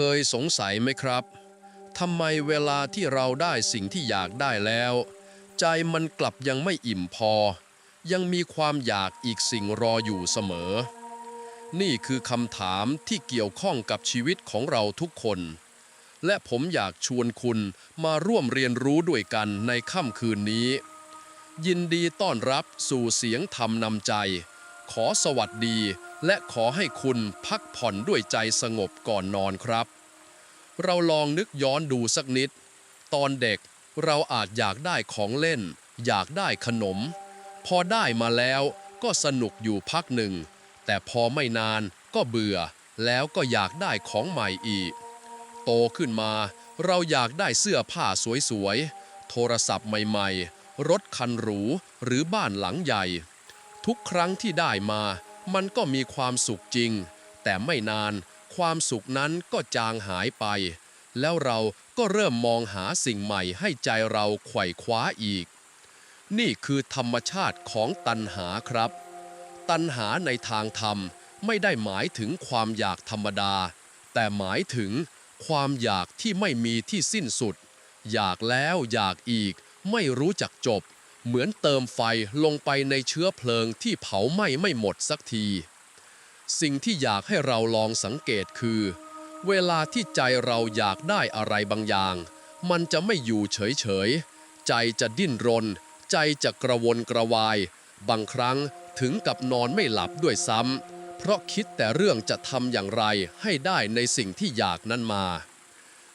เคยสงสัยไหมครับทำไมเวลาที่เราได้สิ่งที่อยากได้แล้ว ใจมันกลับยังไม่อิ่มพอ ยังมีความอยากอีกสิ่งรออยู่เสมอ นี่คือคำถามที่เกี่ยวข้องกับชีวิตของเราทุกคน และผมอยากชวนคุณมาร่วมเรียนรู้ด้วยกันในค่ำคืนนี้ ยินดีต้อนรับสู่เสียงธรรมนำใจ ขอสวัสดี และขอให้คุณพักผ่อนด้วยใจสงบก่อนนอนครับ เราลองนึกย้อนดูสักนิด ตอนเด็กเราอาจอยากได้ของเล่น อยากได้ขนม พอได้มาแล้วก็สนุกอยู่พักหนึ่ง แต่พอไม่นานก็เบื่อ แล้วก็อยากได้ของใหม่อีก โตขึ้นมาเราอยากได้เสื้อผ้าสวยๆ โทรศัพท์ใหม่ๆ รถคันหรูหรือบ้านหลังใหญ่ ทุกครั้งที่ได้มา มันก็มีความสุขจริง แต่ไม่นานความสุขนั้นก็จางหายไป แล้วเราก็เริ่มมองหาสิ่งใหม่ให้ใจเราไขว่คว้าอีก นี่คือธรรมชาติของตัณหาครับ ตัณหาในทางธรรมไม่ได้หมายถึงความอยากธรรมดา แต่หมายถึงความอยากที่ไม่มีที่สิ้นสุด อยากแล้วอยากอีกไม่รู้จักจบ เหมือนเติมไฟลงไปในเชื้อเพลิงที่เผาไหม้ไม่หมดสักที สิ่งที่อยากให้เราลองสังเกตคือ เวลาที่ใจเราอยากได้อะไรบางอย่าง มันจะไม่อยู่เฉยๆ ใจจะดิ้นรน ใจจะกระวนกระวาย บางครั้งถึงกับนอนไม่หลับด้วยซ้ำเพราะคิดแต่เรื่องจะทำอย่างไรให้ได้ในสิ่งที่อยากนั้นมา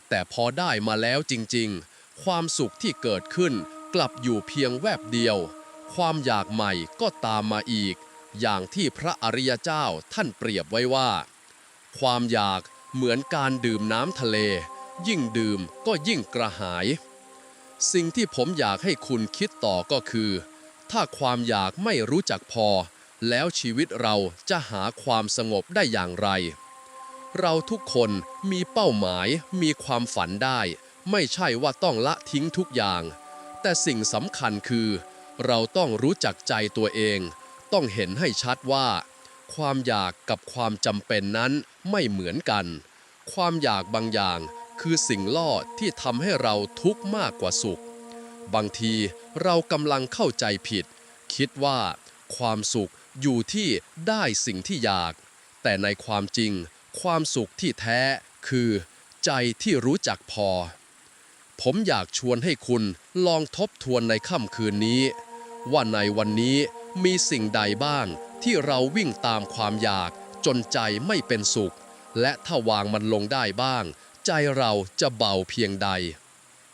แต่พอได้มาแล้วจริงๆ ความสุขที่เกิดขึ้น กลับอยู่เพียงแวบเดียว ความอยากใหม่ก็ตามมาอีก อย่างที่พระอริยเจ้าท่านเปรียบไว้ว่า ความอยากเหมือนการดื่มน้ำทะเล ยิ่งดื่มก็ยิ่งกระหาย สิ่งที่ผมอยากให้คุณคิดต่อก็คือ ถ้าความอยากไม่รู้จักพอ แล้วชีวิตเราจะหาความสงบได้อย่างไร เราทุกคนมีเป้าหมายมีความฝันได้ ไม่ใช่ว่าต้องละทิ้งทุกอย่าง แต่สิ่งสำคัญคือ เราต้องรู้จักใจตัวเอง ต้องเห็นให้ชัดว่า ความอยากกับความจำเป็นนั้นไม่เหมือนกัน ความอยากบางอย่างคือสิ่งล่อที่ทำให้เราทุกข์มากกว่าสุข บางทีเรากำลังเข้าใจผิด คิดว่า ความสุขอยู่ที่ได้สิ่งที่อยาก แต่ในความจริง ความสุขที่แท้คือ ใจที่รู้จักพอ ผมอยากชวนให้คุณลองทบทวนในค่ำคืนนี้ ว่าในวันนี้มีสิ่งใดบ้างที่เราวิ่งตามความอยากจนใจไม่เป็นสุข และถ้าวางมันลงได้บ้าง ใจเราจะเบาเพียงใด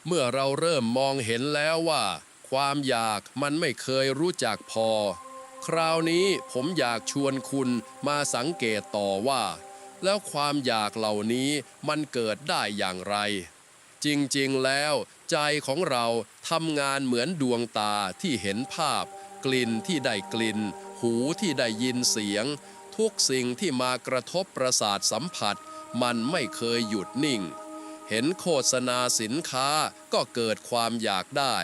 เมื่อเราเริ่มมองเห็นแล้วว่า ความอยากมันไม่เคยรู้จักพอ คราวนี้ผมอยากชวนคุณมาสังเกตต่อว่า แล้วความอยากเหล่านี้มันเกิดได้อย่างไร จริงๆแล้วใจของเราทำงานเหมือนดวงตาที่เห็นภาพ กลิ่นที่ได้กลิ่น หูที่ได้ยินเสียง ทุกสิ่งที่มากระทบประสาทสัมผัส มันไม่เคยหยุดนิ่ง เห็นโฆษณาสินค้าก็เกิดความอยากได้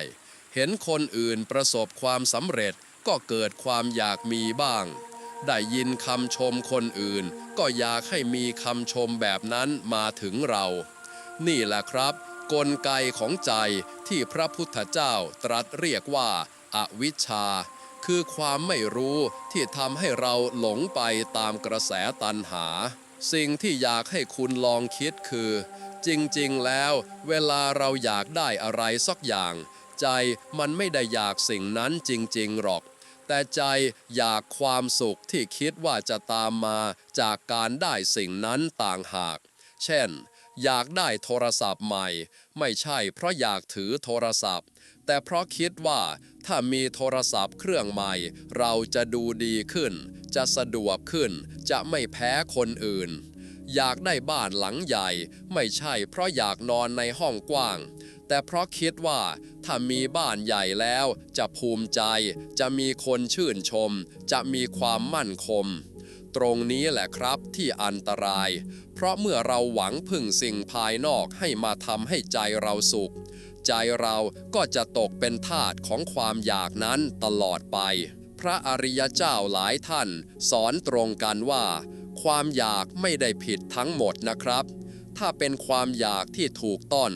เห็นคนอื่นประสบความสำเร็จก็เกิดความอยากมีบ้าง ได้ยินคำชมคนอื่น ก็อยากให้มีคำชมแบบนั้นมาถึงเรา นี่แหละครับ กลไกของใจที่พระพุทธเจ้าตรัสเรียกว่าอาวิชชา คือความไม่รู้ที่ทำให้เราหลงไปตามกระแสตันหา สิ่งที่อยากให้คุณลองคิดคือ จริงๆแล้ว เวลาเราอยากได้อะไรสักอย่าง ใจมันไม่ได้อยากสิ่งนั้นจริงๆหรอกแต่ใจอยากความสุขที่คิดว่าจะตามมาจากการได้สิ่งนั้นต่างหาก เช่น อยากได้โทรศัพท์ใหม่ ไม่ใช่เพราะอยากถือโทรศัพท์ แต่เพราะคิดว่าถ้ามีโทรศัพท์เครื่องใหม่ เราจะดูดีขึ้น จะสะดวกขึ้น จะไม่แพ้คนอื่น อยากได้บ้านหลังใหญ่ ไม่ใช่เพราะอยากนอนในห้องกว้าง แต่เพราะคิดว่าถ้ามีบ้านใหญ่แล้วจะภูมิใจ จะมีคนชื่นชม จะมีความมั่นคงตรงนี้แหละครับที่อันตราย เพราะเมื่อเราหวังพึ่งสิ่งภายนอกให้มาทำให้ใจเราสุข ใจเราก็จะตกเป็นทาสของความอยากนั้นตลอดไป พระอริยเจ้าหลายท่าน สอนตรงกันว่า ความอยากไม่ได้ผิดทั้งหมดนะครับ ถ้าเป็นความอยากที่ถูกต้น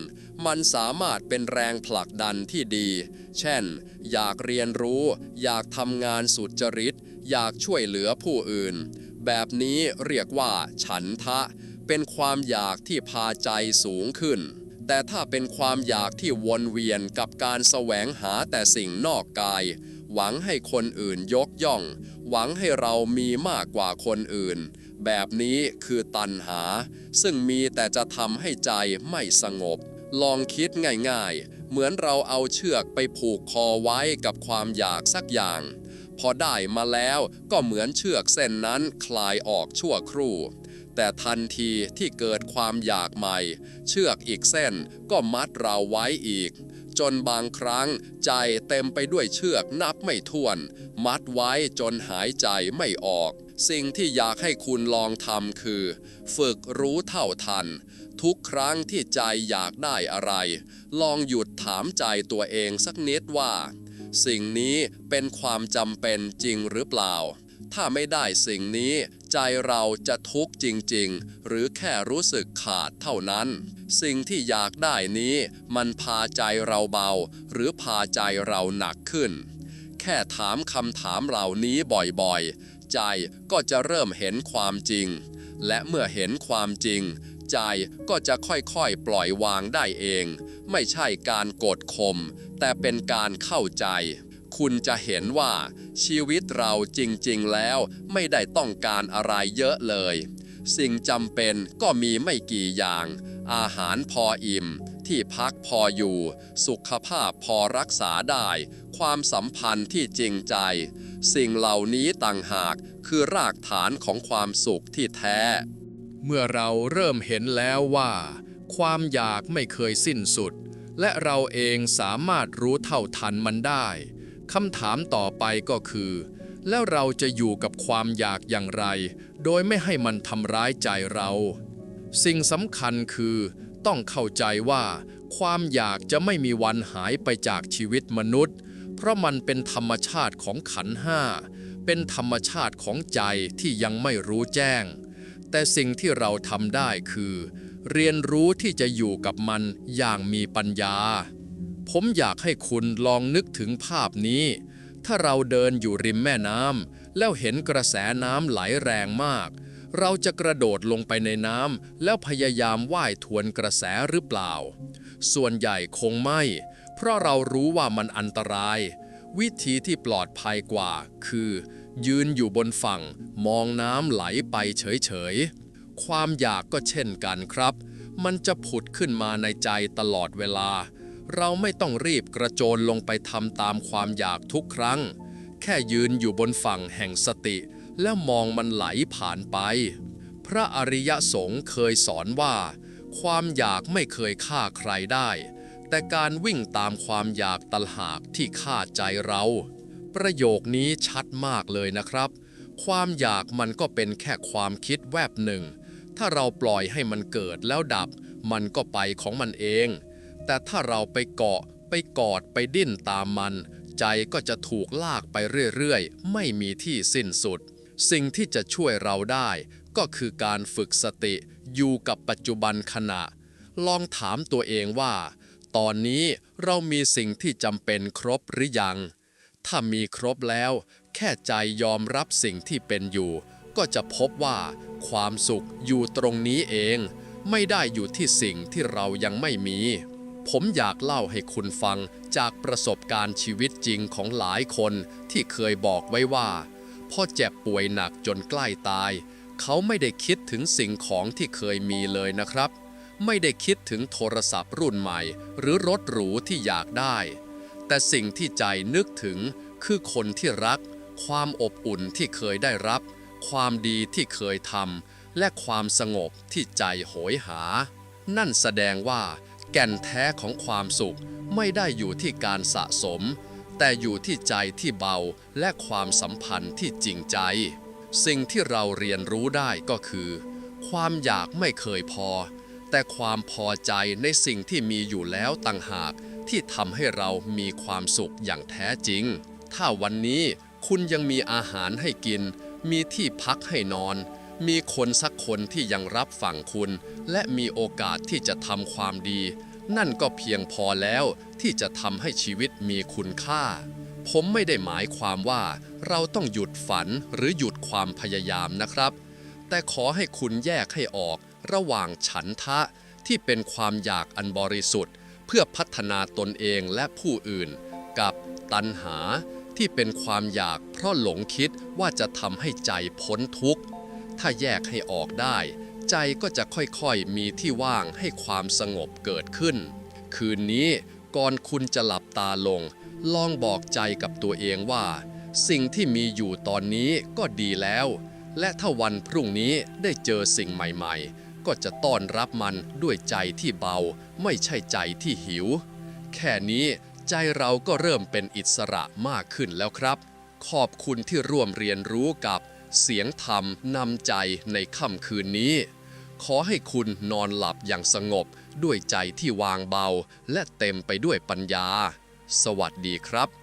มันสามารถเป็นแรงผลักดันที่ดี เช่น อยากเรียนรู้ อยากทำงานสุจริต อยากช่วยเหลือผู้อื่น แบบนี้เรียกว่า ฉันทะ เป็นความอยากที่พาใจสูงขึ้น แต่ถ้าเป็นความอยากที่วนเวียนกับการแสวงหาแต่สิ่งนอกกาย หวังให้คนอื่นยกย่อง หวังให้เรามีมากกว่าคนอื่น แบบนี้คือตัณหา ซึ่งมีแต่จะทำให้ใจไม่สงบ ลองคิดง่ายๆ เหมือนเราเอาเชือกไปผูกคอไว้กับความอยากสักอย่างพอได้มาแล้วก็เหมือนเชือกเส้นนั้นคลายออกชั่วครู่ แต่ทันทีที่เกิดความอยากใหม่ เชือกอีกเส้นก็มัดเราไว้อีก จนบางครั้งใจเต็มไปด้วยเชือกนับไม่ถ้วน มัดไว้จนหายใจไม่ออก สิ่งที่อยากให้คุณลองทำคือ ฝึกรู้เท่าทัน ทุกครั้งที่ใจอยากได้อะไร ลองหยุดถามใจตัวเองสักนิดว่า สิ่งนี้เป็นความจำเป็นจริงหรือเปล่า ถ้าไม่ได้สิ่งนี้ ใจเราจะทุกข์จริง ๆ หรือแค่รู้สึกขาดเท่านั้น สิ่งที่อยากได้นี้ มันพาใจเราเบา หรือพาใจเราหนักขึ้น แค่ถามคำถามเหล่านี้บ่อยๆ ใจก็จะเริ่มเห็นความจริง และเมื่อเห็นความจริง ใจก็จะค่อยๆ ปล่อยวางได้เอง ไม่ใช่การกดข่มแต่เป็นการเข้าใจ คุณจะเห็นว่าชีวิตเราจริงๆแล้วไม่ได้ต้องการอะไรเยอะเลย สิ่งจำเป็นก็มีไม่กี่อย่าง อาหารพออิ่ม ที่พักพออยู่ สุขภาพพอรักษาได้ ความสัมพันธ์ที่จริงใจ สิ่งเหล่านี้ต่างหากคือรากฐานของความสุขที่แท้ เมื่อเราเริ่มเห็นแล้วว่า ความอยากไม่เคยสิ้นสุดและเราเองสามารถรู้เท่าทันมันได้ คำถามต่อไปก็คือ แล้วเราจะอยู่กับความอยากอย่างไร โดยไม่ให้มันทำร้ายใจเรา สิ่งสำคัญคือ ต้องเข้าใจว่า ความอยากจะไม่มีวันหายไปจากชีวิตมนุษย์ เพราะมันเป็นธรรมชาติของขันห้า เป็นธรรมชาติของใจที่ยังไม่รู้แจ้ง แต่สิ่งที่เราทำได้คือ เรียนรู้ที่จะอยู่กับมันอย่างมีปัญญา ผมอยากให้คุณลองนึกถึงภาพนี้ ถ้าเราเดินอยู่ริมแม่น้ำแล้วเห็นกระแสน้ำไหลแรงมาก เราจะกระโดดลงไปในน้ำแล้วพยายามว่ายทวนกระแสหรือเปล่า ส่วนใหญ่คงไม่ เพราะเรารู้ว่ามันอันตราย วิธีที่ปลอดภัยกว่า คือ ยืนอยู่บนฝั่ง มองน้ำไหลไปเฉยๆ ความอยากก็เช่นกันครับ มันจะผุดขึ้นมาในใจตลอดเวลา เราไม่ต้องรีบกระโจนลงไปทำตามความอยากทุกครั้ง แค่ยืนอยู่บนฝั่งแห่งสติ แล้วมองมันไหลผ่านไป พระอริยสงฆ์เคยสอนว่า ความอยากไม่เคยฆ่าใครได้ แต่การวิ่งตามความอยากตลหากที่ฆ่าใจเรา ประโยคนี้ชัดมากเลยนะครับ ความอยากมันก็เป็นแค่ความคิดแวบหนึ่ง ถ้าเราปล่อยให้มันเกิดแล้วดับ มันก็ไปของมันเอง แต่ถ้าเราไปเกาะไปกอดไปดิ้นตามมัน ใจก็จะถูกลากไปเรื่อยๆ ไม่มีที่สิ้นสุด สิ่งที่จะช่วยเราได้ ก็คือการฝึกสติอยู่กับปัจจุบันขณะ ลองถามตัวเองว่า ตอนนี้เรามีสิ่งที่จำเป็นครบหรือยัง ถ้ามีครบแล้ว แค่ใจยอมรับสิ่งที่เป็นอยู่ ก็จะพบว่า ความสุขอยู่ตรงนี้เอง ไม่ได้อยู่ที่สิ่งที่เรายังไม่มี ผมอยากเล่าให้คุณฟังจากประสบการณ์ชีวิตจริงของหลายคนที่เคยบอกไว้ว่าพอเจ็บป่วยหนักจนใกล้ตาย เขาไม่ได้คิดถึงสิ่งของที่เคยมีเลยนะครับ ไม่ได้คิดถึงโทรศัพท์รุ่นใหม่ หรือรถหรูที่อยากได้ แต่สิ่งที่ใจนึกถึงคือคนที่รัก ความอบอุ่นที่เคยได้รับ ความดีที่เคยทำและความสงบที่ใจโหยหา นั่นแสดงว่า แก่นแท้ของความสุขไม่ได้อยู่ที่การสะสม แต่อยู่ที่ใจที่เบาและความสัมพันธ์ที่จริงใจ สิ่งที่เราเรียนรู้ได้ก็คือ ความอยากไม่เคยพอ แต่ความพอใจในสิ่งที่มีอยู่แล้วต่างหากที่ทำให้เรามีความสุขอย่างแท้จริง ถ้าวันนี้คุณยังมีอาหารให้กิน มีที่พักให้นอน มีคนสักคนที่ยังรับฟังคุณ และมีโอกาสที่จะทำความดี นั่นก็เพียงพอแล้วที่จะทำให้ชีวิตมีคุณค่า ผมไม่ได้หมายความว่าเราต้องหยุดฝันหรือหยุดความพยายามนะครับ แต่ขอให้คุณแยกให้ออกระหว่างฉันทะที่เป็นความอยากอันบริสุทธิ์ เพื่อพัฒนาตนเองและผู้อื่น กับตัณหาที่เป็นความอยากเพราะหลงคิดว่าจะทำให้ใจพ้นทุกข์ ถ้าแยกให้ออกได้ ใจก็จะค่อยๆมีที่ว่างให้ความสงบเกิดขึ้น คืนนี้ก่อนคุณจะหลับตาลง ลองบอกใจกับตัวเองว่า สิ่งที่มีอยู่ตอนนี้ก็ดีแล้ว และถ้าวันพรุ่งนี้ได้เจอสิ่งใหม่ๆ ก็จะต้อนรับมันด้วยใจที่เบา ไม่ใช่ใจที่หิว แค่นี้ใจเราก็เริ่มเป็นอิสระมากขึ้นแล้วครับ ขอบคุณที่ร่วมเรียนรู้กับ เสียงธรรมนำใจในค่ำคืนนี้ ขอให้คุณนอนหลับอย่างสงบด้วยใจที่วางเบา และเต็มไปด้วยปัญญา สวัสดีครับ